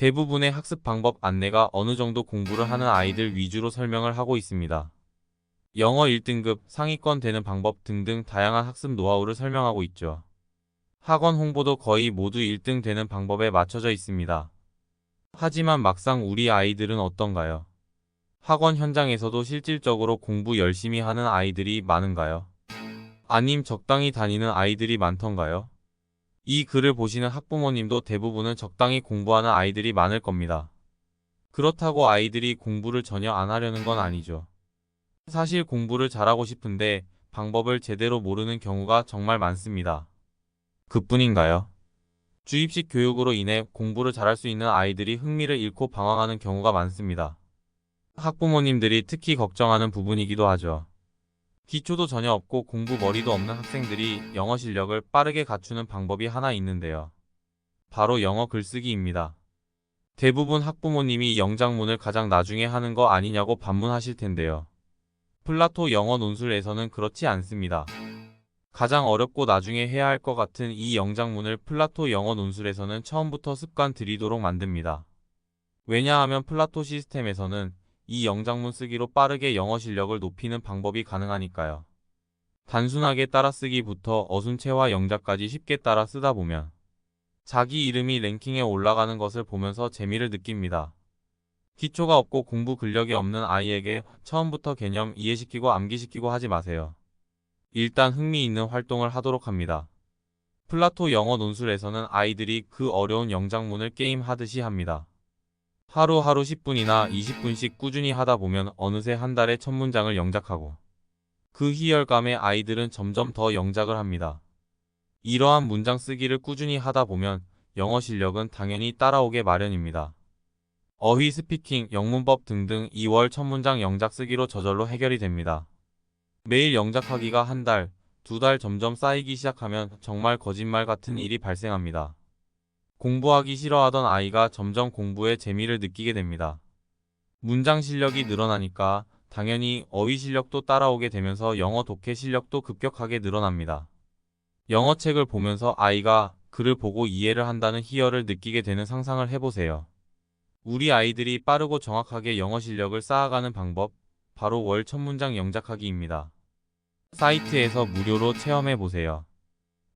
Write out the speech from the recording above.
대부분의 학습 방법 안내가 어느 정도 공부를 하는 아이들 위주로 설명을 하고 있습니다. 영어 1등급, 상위권 되는 방법 등등 다양한 학습 노하우를 설명하고 있죠. 학원 홍보도 거의 모두 1등 되는 방법에 맞춰져 있습니다. 하지만 막상 우리 아이들은 어떤가요? 학원 현장에서도 실질적으로 공부 열심히 하는 아이들이 많은가요? 아님 적당히 다니는 아이들이 많던가요? 이 글을 보시는 학부모님도 대부분은 적당히 공부하는 아이들이 많을 겁니다. 그렇다고 아이들이 공부를 전혀 안 하려는 건 아니죠. 사실 공부를 잘하고 싶은데 방법을 제대로 모르는 경우가 정말 많습니다. 그뿐인가요? 주입식 교육으로 인해 공부를 잘할 수 있는 아이들이 흥미를 잃고 방황하는 경우가 많습니다. 학부모님들이 특히 걱정하는 부분이기도 하죠. 기초도 전혀 없고 공부 머리도 없는 학생들이 영어 실력을 빠르게 갖추는 방법이 하나 있는데요. 바로 영어 글쓰기입니다. 대부분 학부모님이 영장문을 가장 나중에 하는 거 아니냐고 반문하실 텐데요. 플라토 영어 논술에서는 그렇지 않습니다. 가장 어렵고 나중에 해야 할 것 같은 이 영장문을 플라토 영어 논술에서는 처음부터 습관 들이도록 만듭니다. 왜냐하면 플라토 시스템에서는 이 영장문 쓰기로 빠르게 영어 실력을 높이는 방법이 가능하니까요. 단순하게 따라쓰기부터 어순체와 영자까지 쉽게 따라 쓰다 보면 자기 이름이 랭킹에 올라가는 것을 보면서 재미를 느낍니다. 기초가 없고 공부 근력이 없는 아이에게 처음부터 개념 이해시키고 암기시키고 하지 마세요. 일단 흥미 있는 활동을 하도록 합니다. 플라토 영어 논술에서는 아이들이 그 어려운 영장문을 게임 하듯이 합니다. 하루하루 10분이나 20분씩 꾸준히 하다 보면 어느새 한 달에 첫 문장을 영작하고 그 희열감에 아이들은 점점 더 영작을 합니다. 이러한 문장 쓰기를 꾸준히 하다 보면 영어 실력은 당연히 따라오게 마련입니다. 어휘 스피킹, 영문법 등등 2월 첫 문장 영작 쓰기로 저절로 해결이 됩니다. 매일 영작하기가 한 달, 두 달 점점 쌓이기 시작하면 정말 거짓말 같은 일이 발생합니다. 공부하기 싫어하던 아이가 점점 공부에 재미를 느끼게 됩니다. 문장 실력이 늘어나니까 당연히 어휘 실력도 따라오게 되면서 영어 독해 실력도 급격하게 늘어납니다. 영어 책을 보면서 아이가 글을 보고 이해를 한다는 희열을 느끼게 되는 상상을 해보세요. 우리 아이들이 빠르고 정확하게 영어 실력을 쌓아가는 방법, 바로 월 첫 문장 영작하기입니다. 사이트에서 무료로 체험해 보세요.